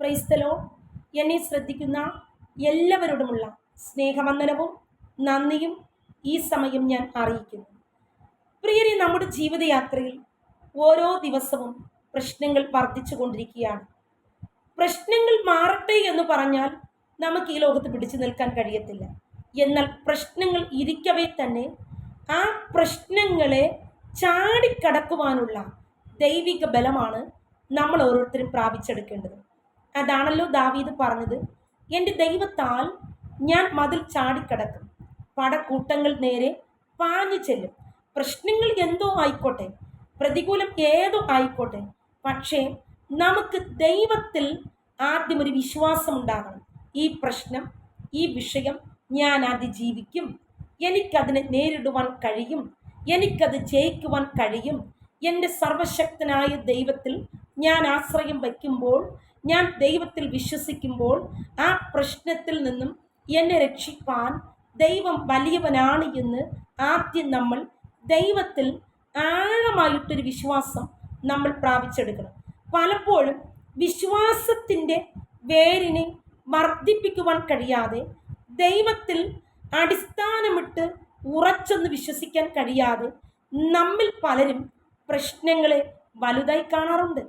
ക്രൈസ്തലോ എന്നെ ശ്രദ്ധിക്കുന്ന എല്ലാവരോടുമുള്ള സ്നേഹവന്ദനവും നന്ദിയും ഈ സമയം ഞാൻ അറിയിക്കുന്നു. പ്രിയരെ നമ്മുടെ ജീവിതയാത്രയിൽ ഓരോ ദിവസവും പ്രശ്നങ്ങൾ വർദ്ധിച്ചു കൊണ്ടിരിക്കുകയാണ്. പ്രശ്നങ്ങൾ മാറട്ടെ എന്ന് പറഞ്ഞാൽ നമുക്ക് ഈ ലോകത്ത് പിടിച്ചു നിൽക്കാൻ കഴിയത്തില്ല. എന്നാൽ പ്രശ്നങ്ങൾ ഇരിക്കവേ തന്നെ ആ പ്രശ്നങ്ങളെ ചാടിക്കടക്കുവാനുള്ള ദൈവിക ബലമാണ് നമ്മൾ ഓരോരുത്തരും പ്രാപിച്ചെടുക്കേണ്ടത്. അതാണല്ലോ ദാവീദ് പറഞ്ഞത്. എന്റെ ദൈവത്താൽ ഞാൻ മതിൽ ചാടിക്കടക്കും. പടക്കൂട്ടങ്ങൾ നേരെ പാഞ്ഞു ചെല്ലും. പ്രശ്നങ്ങൾ എന്തോ ആയിക്കോട്ടെ പ്രതികൂലം ഏതോ ആയിക്കോട്ടെ പക്ഷേ നമുക്ക് ദൈവത്തിൽ ആദ്യം ഒരു വിശ്വാസം ഉണ്ടാകണം. ഈ പ്രശ്നം ഈ വിഷയം ഞാൻ അതിജീവിക്കും എനിക്കതിനെ നേരിടുവാൻ കഴിയും. എനിക്കത് ജയിക്കുവാൻ കഴിയും. എന്റെ സർവശക്തനായ ദൈവത്തിൽ ഞാൻ ആശ്രയം വയ്ക്കുമ്പോൾ ഞാൻ ദൈവത്തിൽ വിശ്വസിക്കുമ്പോൾ ആ പ്രശ്നത്തിൽ നിന്നും എന്നെ രക്ഷിക്കാൻ ദൈവം വലിയവനാണ് എന്ന് ആദ്യം നമ്മൾ ദൈവത്തിൽ ആഴമായിട്ടൊരു വിശ്വാസം നമ്മൾ പ്രാപിച്ചെടുക്കണം. പലപ്പോഴും വിശ്വാസത്തിന്റെ വേരിനെ വർദ്ധിപ്പിക്കുവാൻ കഴിയാതെ ദൈവത്തിൽ അടിസ്ഥാനമിട്ട് ഉറച്ചൊന്ന് വിശ്വസിക്കാൻ കഴിയാതെ നമ്മിൽ പലരും പ്രശ്നങ്ങളെ വലുതായി കാണാറുണ്ട്.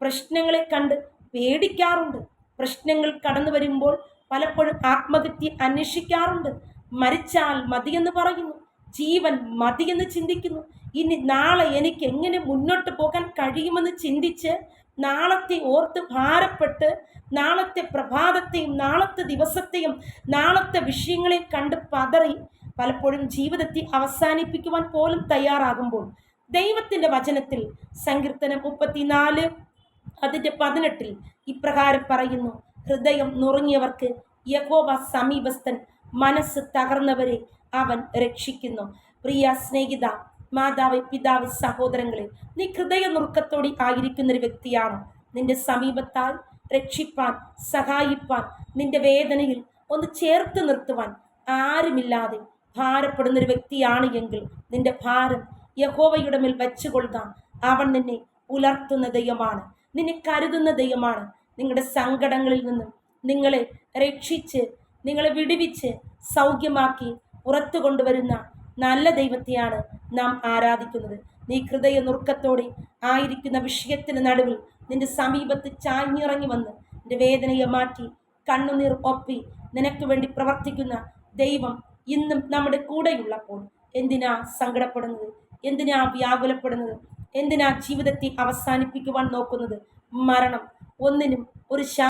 പ്രശ്നങ്ങളെ കണ്ട് പേടിക്കാറുണ്ട്. പ്രശ്നങ്ങൾ കടന്നു വരുമ്പോൾ പലപ്പോഴും ആത്മഹത്യ അന്വേഷിക്കാറുണ്ട്. മരിച്ചാൽ മതിയെന്ന് പറയുന്നു. ജീവൻ മതിയെന്ന് ചിന്തിക്കുന്നു. ഇനി നാളെ എനിക്ക് എങ്ങനെ മുന്നോട്ട് പോകാൻ കഴിയുമെന്ന് ചിന്തിച്ച് നാളത്തെ ഓർത്ത് ഭാരപ്പെട്ട് നാളത്തെ പ്രഭാതത്തെയും നാളത്തെ ദിവസത്തെയും നാളത്തെ വിഷയങ്ങളെ കണ്ട് പതറി പലപ്പോഴും ജീവിതത്തെ അവസാനിപ്പിക്കുവാൻ പോലും തയ്യാറാകുമ്പോൾ ദൈവത്തിന്റെ വചനത്തിൽ സങ്കീർത്തനം മുപ്പത്തിനാല് അതിന്റെ പതിനെട്ടിൽ ഇപ്രകാരം പറയുന്നു ഹൃദയം നുറുങ്ങിയവർക്ക് യഹോവ സമീപസ്ഥൻ മനസ്സ് തകർന്നവരെ അവൻ രക്ഷിക്കുന്നു. പ്രിയ സ്നേഹിത മാതാവ് പിതാവ് സഹോദരങ്ങളെ നീ ഹൃദയ നുറുക്കത്തോടെ ആയിരിക്കുന്ന ഒരു വ്യക്തിയാണ്. നിന്റെ സമീപത്താൽ രക്ഷിപ്പാൻ സഹായിപ്പാൻ നിന്റെ വേദനയിൽ ഒന്ന് ചേർത്ത് നിർത്തുവാൻ ആരുമില്ലാതെ ഭാരപ്പെടുന്ന ഒരു വ്യക്തിയാണ് എങ്കിൽ നിന്റെ ഭാരം യഹോവയുടെ മേൽ വെച്ചുകൊള്ളുക. അവൻ നിന്നെ ഉലർത്തുന്ന ദൈവമാണ്. നിന്നെ കരുതുന്ന ദൈവമാണ് നിങ്ങളുടെ സങ്കടങ്ങളിൽ നിന്നും നിങ്ങളെ രക്ഷിച്ച് നിങ്ങളെ വിടുവിച്ച് സൗഖ്യമാക്കി പുറത്തു കൊണ്ടുവരുന്ന നല്ല ദൈവത്തെയാണ് നാം ആരാധിക്കുന്നത്. നീ ഹൃദയ നുറുക്കത്തോടെ ആയിരിക്കുന്ന വിഷയത്തിന് നടുവിൽ നിന്റെ സമീപത്ത് ചാഞ്ഞിറങ്ങി വന്ന് നിന്റെ വേദനയെ മാറ്റി കണ്ണുനീർ ഒപ്പി നിനക്ക് വേണ്ടി പ്രവർത്തിക്കുന്ന ദൈവം ഇന്നും നമ്മുടെ കൂടെയുള്ളപ്പോൾ എന്തിനാ സങ്കടപ്പെടുന്നത്? എന്തിനാ വ്യാകുലപ്പെടുന്നത്? എന്തിനാ ജീവിതത്തെ അവസാനിപ്പിക്കുവാൻ നോക്കുന്നത്? മരണം. ഒന്നിനും ഒരു ശാ